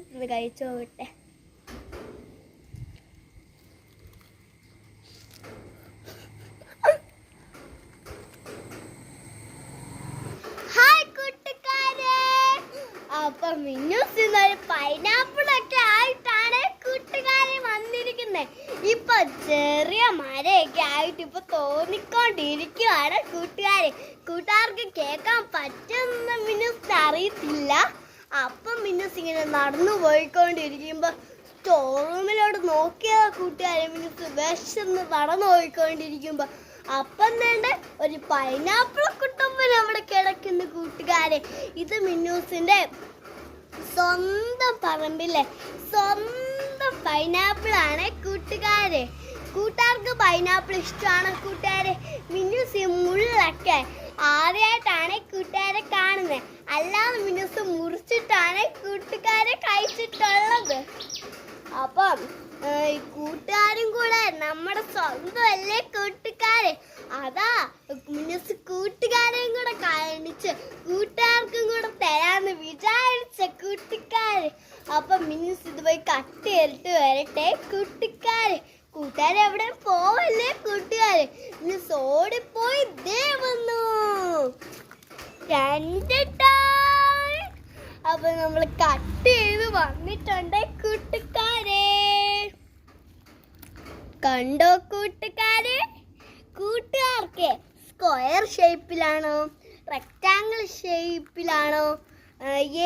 ഇത് കഴിച്ചു പോകട്ടെ ഹായ് കൂട്ടുകാരെ. അപ്പൊ മിന്നൂസ് പൈനാപ്പിൾ ഒക്കെ ആയിട്ടാണ് കൂട്ടുകാരെ വന്നിരിക്കുന്നത് ഇപ്പൊ ചെറിയ മരയൊക്കെ ആയിട്ട് ഇപ്പൊ തോന്നിക്കൊണ്ടിരിക്കുവാണ് കൂട്ടുകാരെ. കൂട്ടുകാർക്ക് കേൾക്കാൻ പറ്റുന്ന മിന്നൂസ് അറിയത്തില്ല. അപ്പം മിന്നൂസ് ഇങ്ങനെ നടന്നു പോയിക്കൊണ്ടിരിക്കുമ്പോൾ സ്റ്റോർ റൂമിലോട്ട് നോക്കിയ കൂട്ടുകാരെ മിന്നൂസ് വിശന്ന് നടന്നു പോയിക്കൊണ്ടിരിക്കുമ്പോൾ അപ്പം വേണ്ട ഒരു പൈനാപ്പിൾ കുട്ടപ്പൻ അവിടെ കിടക്കുന്ന കൂട്ടുകാരെ. ഇത് മിന്നൂസിന്റെ സ്വന്തം പറമ്പിലെ സ്വന്തം പൈനാപ്പിളാണ് കൂട്ടുകാരെ. കൂട്ടുകാർക്ക് പൈനാപ്പിൾ ഇഷ്ടമാണ് കൂട്ടുകാരെ മിന്നൂസ് ഈ മുള്ളൊക്കെ ആദ്യമായിട്ടാണ് കൂട്ടുകാരെ കാണുന്നത് അല്ലാതെ മിന്നൂസ് മുറിച്ചിട്ടാണ് കൂട്ടുകാരെ കഴിച്ചിട്ടുള്ളത്. അപ്പം കൂട്ടുകാരും കൂടെ നമ്മുടെ സ്വന്തം അല്ലേ കൂട്ടുകാരെ? അതാ മിനിസ് കൂട്ടുകാരെയും കൂടെ കാണിച്ച് കൂട്ടുകാർക്കും കൂടെ തരാന്ന് വിചാരിച്ച കൂട്ടുകാര്. അപ്പൊ മിനിസ് ഇത് പോയി കട്ട് ചെയ്തിട്ട് വരട്ടെ കൂട്ടുകാര്. കൂട്ടുകാരെ എവിടെ പോവല്ലേ കൂട്ടുകാര്? മിനിസ് ഓടിപ്പോയി ദേ വന്നു. രണ്ട് അപ്പൊ നമ്മൾ കട്ട് ചെയ്ത് വന്നിട്ടുണ്ട് കൂട്ടുകാരെ. കണ്ടോ കൂട്ടുകാരെ? കൂട്ടുകാർക്ക് സ്ക്വയർ ഷേപ്പിലാണോ റെക്റ്റാങ്കിൾ ഷേപ്പിലാണോ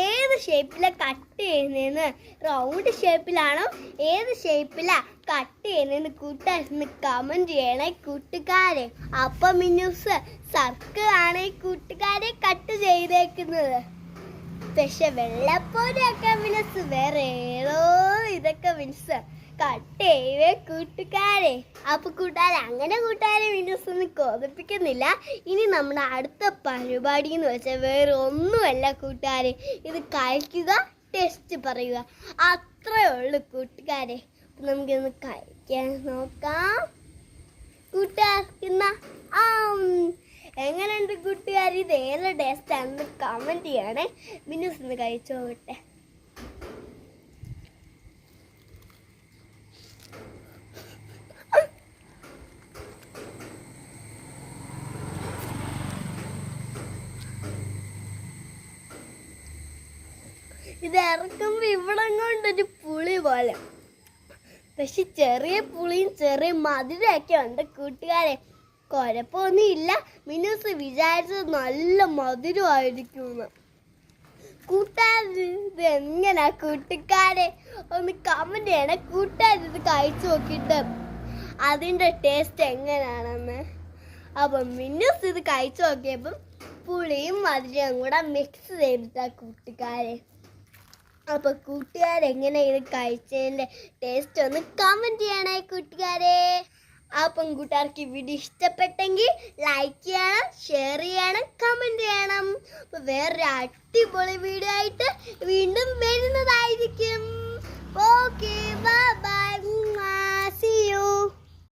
ഏത് ഷേപ്പിലാണ് കട്ട് ചെയ്യുന്നതെന്ന് റൗണ്ട് ഷേപ്പിലാണോ ഏത് ഷേപ്പിലാ കട്ട് ചെയ്യുന്നതെന്ന് കൂട്ടുകാരെന്ന് കമന്റ് ചെയ്യണേ കൂട്ടുകാരെ. അപ്പം മിന്നൂസ് സർക്കിൾ ആണ് ഈ കൂട്ടുകാരെ കട്ട് ചെയ്തേക്കുന്നത്. പക്ഷെ വെള്ളപ്പോരൊക്കെ മിനസ് വേറെ ഏതോ ഇതൊക്കെ മിനസ് കട്ട് ചെയ്വേ കൂട്ടുകാരെ. അപ്പൊ കൂട്ടുകാരെ അങ്ങനെ കൂട്ടുകാരെ മിനസ് ഒന്നും കൊതിപ്പിക്കുന്നില്ല ഇനി നമ്മുടെ അടുത്ത പരിപാടി എന്ന് വെച്ചാൽ വേറെ ഒന്നുമല്ല കൂട്ടുകാരെ. ഇത് കഴിക്കുക ടെസ്റ്റ് പറയുക. അത്രേ ഉള്ളു കൂട്ടുകാരെ. നമുക്കിന്ന് കഴിക്കാൻ നോക്കാം. എങ്ങനെയുണ്ട് കൂട്ടുകാർ ഇത് ഏത് ടേസ്റ്റാണെന്ന് കമന്റ് ചെയ്യണേ. മിന്നൂസ് ഒന്ന് കഴിച്ചു നോക്കട്ടെ ഇത് ഇറക്കുമ്പോ ഇവിടെ കൊണ്ടൊരു പുളി പോലെ. പക്ഷെ ചെറിയ പുളിയും ചെറിയ മധുരമൊക്കെ ഉണ്ട് കൂട്ടുകാരെ. കുഴപ്പമൊന്നും ഇല്ല മിനുസ് വിചാരിച്ചത് നല്ല മധുരമായിരിക്കും കൂട്ടാരത് ഇത് എങ്ങനാ കൂട്ടുകാരെ? ഒന്ന് കമന്റ് ചെയ്യണേ. കൂട്ടാരത് കഴിച്ചു നോക്കിയിട്ട് അതിന്റെ ടേസ്റ്റ് എങ്ങനെയാണെന്ന് അപ്പം മിനുസ് ഇത് കഴിച്ചു നോക്കിയപ്പം പുളിയും മധുരവും കൂടെ മിക്സ് ചെയ്തിട്ടാ കൂട്ടുകാരെ. അപ്പൊ കൂട്ടുകാരെങ്ങനെ ഇത് കഴിച്ചതിന്റെ ടേസ്റ്റ് ഒന്ന് കമന്റ് ചെയ്യണേ കൂട്ടുകാരെ. അപ്പം കൂട്ടുകാർക്ക് ഈ വീഡിയോ ഇഷ്ടപ്പെട്ടെങ്കിൽ ലൈക്ക് ചെയ്യണം ഷെയർ ചെയ്യണം കമന്റ് ചെയ്യണം. വേറൊരു അടിപൊളി വീഡിയോ ആയിട്ട്